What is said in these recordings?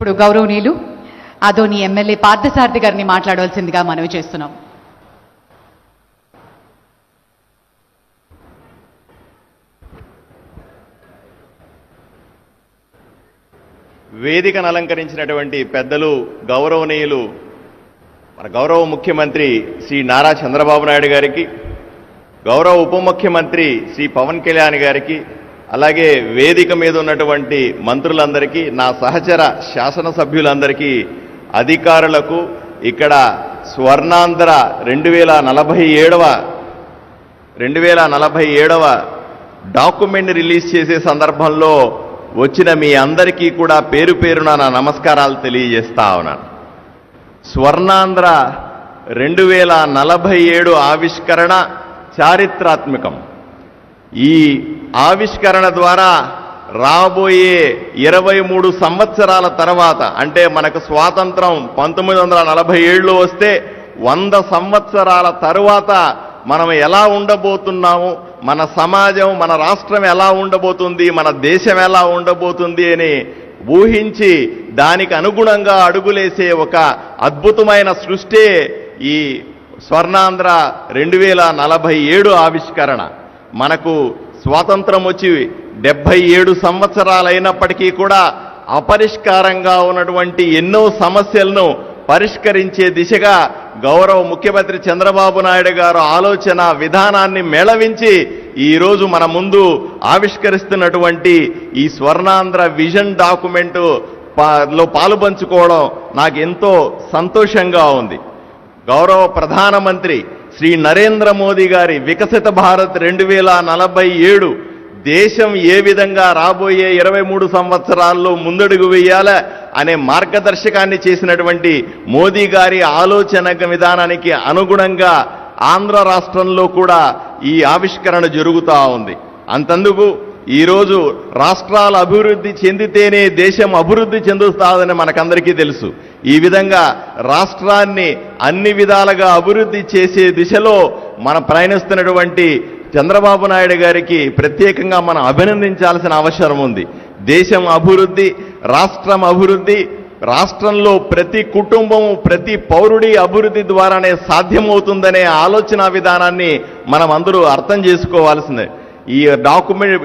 ఇప్పుడు గౌరవనీయులు అదోని ఎమ్మెల్యే పార్థసారథి గారిని మాట్లాడవలసిందిగా మనవి చేస్తున్నాం. వేదికను అలంకరించినటువంటి పెద్దలు గౌరవనీయులు మన గౌరవ ముఖ్యమంత్రి శ్రీ నారా చంద్రబాబు నాయుడు గారికి గౌరవ ఉప ముఖ్యమంత్రి శ్రీ పవన్ కళ్యాణ్ గారికి అలాగే వేదిక మీద ఉన్నటువంటి మంత్రులందరికీ నా సహచర శాసనసభ్యులందరికీ అధికారులకు ఇక్కడ స్వర్ణాంధ్ర రెండు వేల నలభై ఏడవ రెండు వేల నలభై ఏడవ డాక్యుమెంట్ రిలీజ్ చేసే సందర్భంలో వచ్చిన మీ అందరికీ కూడా పేరు పేరున నా నమస్కారాలు తెలియజేస్తా ఉన్నాను. స్వర్ణాంధ్ర రెండు వేల నలభై ఏడు ఆవిష్కరణ చారిత్రాత్మకం. ఈ ఆవిష్కరణ ద్వారా రాబోయే ఇరవై మూడు సంవత్సరాల తర్వాత అంటే మనకు స్వాతంత్రం పంతొమ్మిది వందల నలభై ఏళ్ళు వస్తే వంద సంవత్సరాల తరువాత మనం ఎలా ఉండబోతున్నాము మన సమాజం మన రాష్ట్రం ఎలా ఉండబోతుంది మన దేశం ఎలా ఉండబోతుంది అని ఊహించి దానికి అనుగుణంగా అడుగులేసే ఒక అద్భుతమైన సృష్టి ఈ స్వర్ణాంధ్ర రెండు వేల నలభై ఏడు ఆవిష్కరణ. మనకు స్వాతంత్రం వచ్చి డెబ్బై ఏడు సంవత్సరాలైనప్పటికీ కూడా అపరిష్కారంగా ఉన్నటువంటి ఎన్నో సమస్యలను పరిష్కరించే దిశగా గౌరవ ముఖ్యమంత్రి చంద్రబాబు నాయుడు గారు ఆలోచన విధానాన్ని మేళవించి ఈరోజు మన ముందు ఆవిష్కరిస్తున్నటువంటి ఈ స్వర్ణాంధ్ర విజన్ డాక్యుమెంటు లో పాలుపంచుకోవడం నాకు ఎంతో సంతోషంగా ఉంది. గౌరవ ప్రధానమంత్రి శ్రీ నరేంద్ర మోదీ గారి వికసిత భారత్ రెండు వేల నలభై ఏడు దేశం ఏ విధంగా రాబోయే ఇరవై మూడు సంవత్సరాల్లో ముందడుగు వేయాల అనే మార్గదర్శకాన్ని చేసినటువంటి మోదీ గారి ఆలోచన విధానానికి అనుగుణంగా ఆంధ్ర రాష్ట్రంలో కూడా ఈ ఆవిష్కరణ జరుగుతూ ఉంది. అంతందుకు ఈరోజు రాష్ట్రాల అభివృద్ధి చెందితేనే దేశం అభివృద్ధి చెందుతాదని మనకందరికీ తెలుసు. ఈ విధంగా రాష్ట్రాన్ని అన్ని విధాలుగా అభివృద్ధి చేసే దిశలో మనం ప్రయాణిస్తున్నటువంటి చంద్రబాబు నాయుడు గారికి ప్రత్యేకంగా మనం అభినందించాల్సిన అవసరం ఉంది. దేశం అభివృద్ధి రాష్ట్రం అభివృద్ధి రాష్ట్రంలో ప్రతి కుటుంబం ప్రతి పౌరుడి అభివృద్ధి ద్వారానే సాధ్యమవుతుందనే ఆలోచన విధానాన్ని మనం అందరూ అర్థం చేసుకోవాల్సిందే. ఈ డాక్యుమెంట్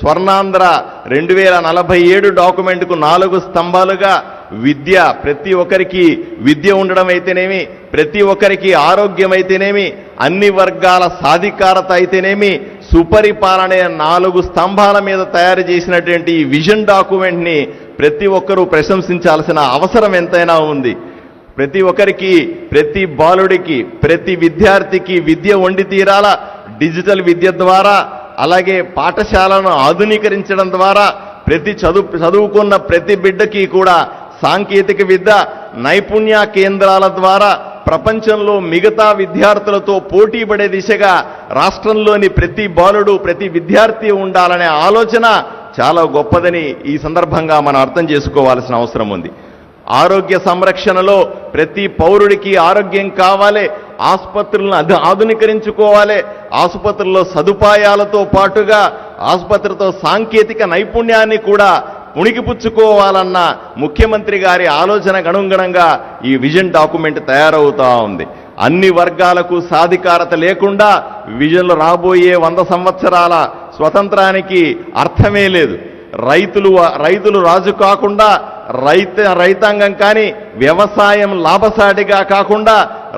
స్వర్ణాంధ్ర రెండు వేల నలభై ఏడు డాక్యుమెంట్కు నాలుగు స్తంభాలుగా విద్య ప్రతి ఒక్కరికి విద్య ఉండడం అయితేనేమి ప్రతి ఒక్కరికి ఆరోగ్యం అయితేనేమి అన్ని వర్గాల సాధికారత అయితేనేమి సుపరిపాలన నాలుగు స్తంభాల మీద తయారు చేసినటువంటి ఈ విజన్ డాక్యుమెంట్ని ప్రతి ఒక్కరూ ప్రశంసించాల్సిన అవసరం ఎంతైనా ఉంది. ప్రతి ఒక్కరికి ప్రతి బాలుడికి ప్రతి విద్యార్థికి విద్య వండి తీరాల? డిజిటల్ విద్య ద్వారా అలాగే పాఠశాలను ఆధునీకరించడం ద్వారా ప్రతి చదువు చదువుకున్న ప్రతి బిడ్డకి కూడా సాంకేతిక విద్య నైపుణ్య కేంద్రాల ద్వారా ప్రపంచంలో మిగతా విద్యార్థులతో పోటీ పడే దిశగా రాష్ట్రంలోని ప్రతి బాలుడు ప్రతి విద్యార్థి ఉండాలనే ఆలోచన చాలా గొప్పదని ఈ సందర్భంగా మనం అర్థం చేసుకోవాల్సిన అవసరం ఉంది. ఆరోగ్య సంరక్షణలో ప్రతి పౌరుడికి ఆరోగ్యం కావాలి ఆసుపత్రులను అధ ఆధునీకరించుకోవాలి ఆసుపత్రుల్లో సదుపాయాలతో పాటుగా ఆసుపత్రితో సాంకేతిక నైపుణ్యాన్ని కూడా పుణికిపుచ్చుకోవాలన్న ముఖ్యమంత్రి గారి ఆలోచనకు అనుగుణంగా ఈ విజన్ డాక్యుమెంట్ తయారవుతా ఉంది. అన్ని వర్గాలకు సాధికారత లేకుండా విజన్లు రాబోయే వంద సంవత్సరాల స్వతంత్రానికి అర్థమే లేదు. రైతులు రైతులు రాజు కాకుండా రైత రైతాంగం కానీ వ్యవసాయం లాభసాటిగా కాకుండా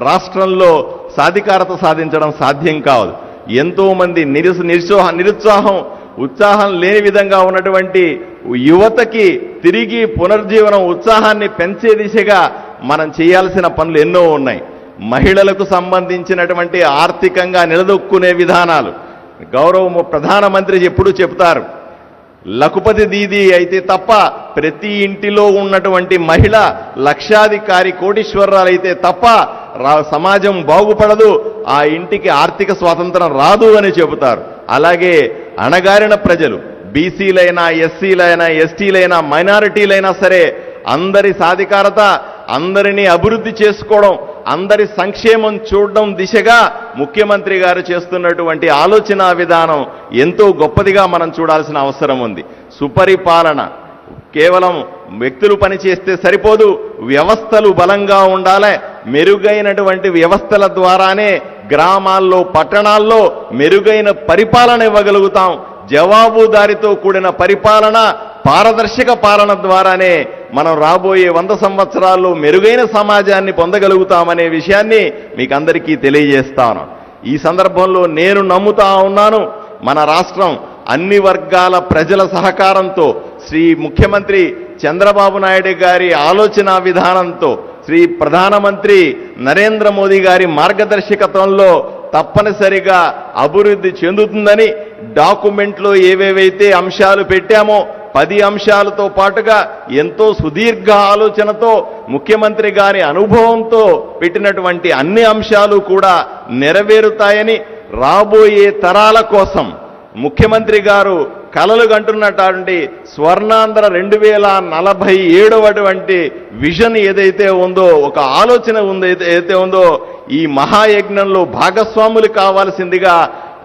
రాష్ట్రంలో సాధికారత సాధించడం సాధ్యం కాదు. ఎంతోమంది నిరుస నిరుత్సాహ నిరుత్సాహం ఉత్సాహం లేని విధంగా ఉన్నటువంటి యువతకి తిరిగి పునర్జీవనం ఉత్సాహాన్ని పెంచే దిశగా మనం చేయాల్సిన పనులు ఎన్నో ఉన్నాయి. మహిళలకు సంబంధించినటువంటి ఆర్థికంగా నిలదొక్కునే విధానాలు. గౌరవ ప్రధానమంత్రి ఎప్పుడూ చెప్తారు. లఖుపతి దీది అయితే తప్ప ప్రతి ఇంటిలో ఉన్నటువంటి మహిళ లక్షాధికారి కోటీశ్వరరాలు తప్ప రా- సమాజం బాగుపడదు ఆ ఇంటికి ఆర్థిక స్వాతంత్రం రాదు అని చెబుతారు. అలాగే అణగారిన ప్రజలు బీసీలైనా ఎస్సీలైనా ఎస్టీలైనా మైనారిటీలైనా సరే అందరి సాధికారత అందరినీ అభివృద్ధి చేసుకోవడం అందరి సంక్షేమం చూడడం దిశగా ముఖ్యమంత్రి గారు చేస్తున్నటువంటి ఆలోచన విధానం ఎంతో గొప్పదిగా మనం చూడాల్సిన అవసరం ఉంది. సుపరిపాలన కేవలం వ్యక్తులు పనిచేస్తే సరిపోదు వ్యవస్థలు బలంగా ఉండాలి. మెరుగైనటువంటి వ్యవస్థల ద్వారానే గ్రామాల్లో పట్టణాల్లో మెరుగైన పరిపాలన ఇవ్వగలుగుతాం. జవాబుదారితో కూడిన పరిపాలన పారదర్శక పాలన ద్వారానే మనం రాబోయే వంద సంవత్సరాల్లో మెరుగైన సమాజాన్ని పొందగలుగుతామనే విషయాన్ని మీకు అందరికీ తెలియజేస్తాను. ఈ సందర్భంలో నేను నమ్ముతా ఉన్నాను మన రాష్ట్రం అన్ని వర్గాల ప్రజల సహకారంతో శ్రీ ముఖ్యమంత్రి చంద్రబాబు నాయుడు గారి ఆలోచన విధానంతో శ్రీ ప్రధానమంత్రి నరేంద్ర మోదీ గారి మార్గదర్శకత్వంలో తప్పనిసరిగా అభివృద్ధి చెందుతుందని డాక్యుమెంట్లో ఏవేవైతే అంశాలు పెట్టామో పది అంశాలతో పాటుగా ఎంతో సుదీర్ఘ ఆలోచనతో ముఖ్యమంత్రి గారి అనుభవంతో పెట్టినటువంటి అన్ని అంశాలు కూడా నెరవేరుతాయని రాబోయే తరాల కోసం ముఖ్యమంత్రి గారు కలలు కంటున్నటువంటి స్వర్ణాంధ్ర రెండు వేల నలభై ఏడవటువంటి విజన్ ఏదైతే ఉందో ఒక ఆలోచన ఉందైతే ఏదైతే ఉందో ఈ మహాయజ్ఞంలో భాగస్వాములు కావాల్సిందిగా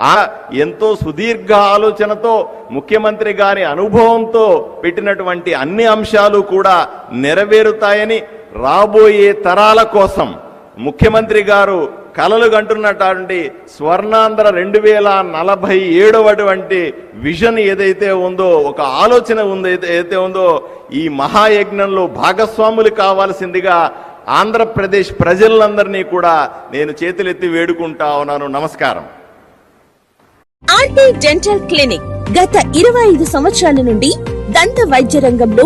ఆ ఎంతో సుదీర్ఘ ఆలోచనతో ముఖ్యమంత్రి గారి అనుభవంతో పెట్టినటువంటి అన్ని అంశాలు కూడా నెరవేరుతాయని రాబోయే తరాల కోసం ముఖ్యమంత్రి గారు కలలు కంటున్నటువంటి స్వర్ణాంధ్ర రెండు వేల నలభై ఏడవటువంటి విజన్ ఏదైతే ఉందో ఒక ఆలోచన ఉందైతే ఏదైతే ఉందో ఈ మహాయజ్ఞంలో భాగస్వాములు కావాల్సిందిగా ఆంధ్రప్రదేశ్ ప్రజలందరినీ కూడా నేను చేతులెత్తి వేడుకుంటా ఉన్నాను. నమస్కారం. ఆర్టీ డెంటల్ క్లినిక్ గత ఇరవై ఐదు సంవత్సరాల నుండి దంత వైద్య రంగంలో